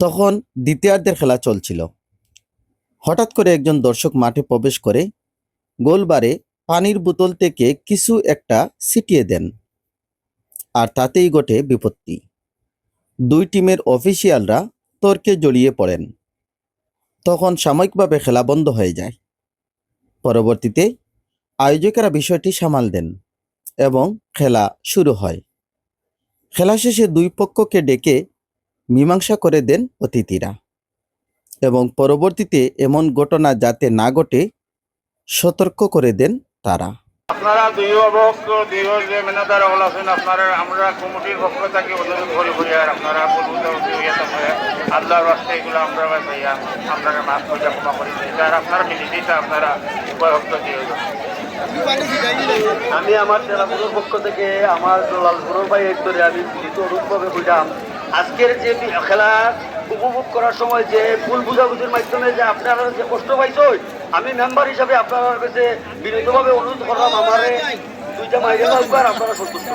তখন দ্বিতীয়ার্ধের খেলা চলছিল। হঠাৎ করে একজন দর্শক মাঠে প্রবেশ করে গোলবারে পানির বোতল থেকে কিছু একটা ছিটিয়ে দেন। আর তাতেই ঘটে বিপত্তি। দুই টিমের অফিসিয়ালরা তর্কে জড়িয়ে পড়েন। তখন সাময়িকভাবে খেলা বন্ধ হয়ে যায়। পরবর্তীতে আয়োজকেরা বিষয়টি সামাল দেন এবং খেলা শুরু হয়। খেলা শেষে দুই পক্ষকে ডেকে মীমাংসা করে দেন অতিথিরা। এবং পরবর্তীতে এমন ঘটনা যাতে না ঘটে, সতর্ক করে দেন তারা। আপনারা দুই অবক দুই যে মেনাদার হল আছেন, আপনারা, আমরা কমিটির পক্ষ থেকে অনুরোধ করি আর আপনারা আল্লাহর রাস্তায় এগুলো আমরা ভাইয়া, আপনারা মাফ করে ক্ষমা করি আর আপনারা মিলিটিটা আপনারা উপায় ভক্ত দিয়ে আমি আমার জেলাপুরের পক্ষ থেকে আমার লালপুরের ভাই ধরে আমি মিলিত অনুরূপভাবে বুঝলাম আজকের যে খেলা উপভোগ করার সময় যে ভুল বুঝাবুঝির মাধ্যমে যে আপনারা যে কষ্ট পাইছো, আমি মেম্বার হিসাবে আপনার কাছে বিনীতভাবে অনুরোধ করলাম, আমার দুইটা মাইরে আপনারা সন্তুষ্ট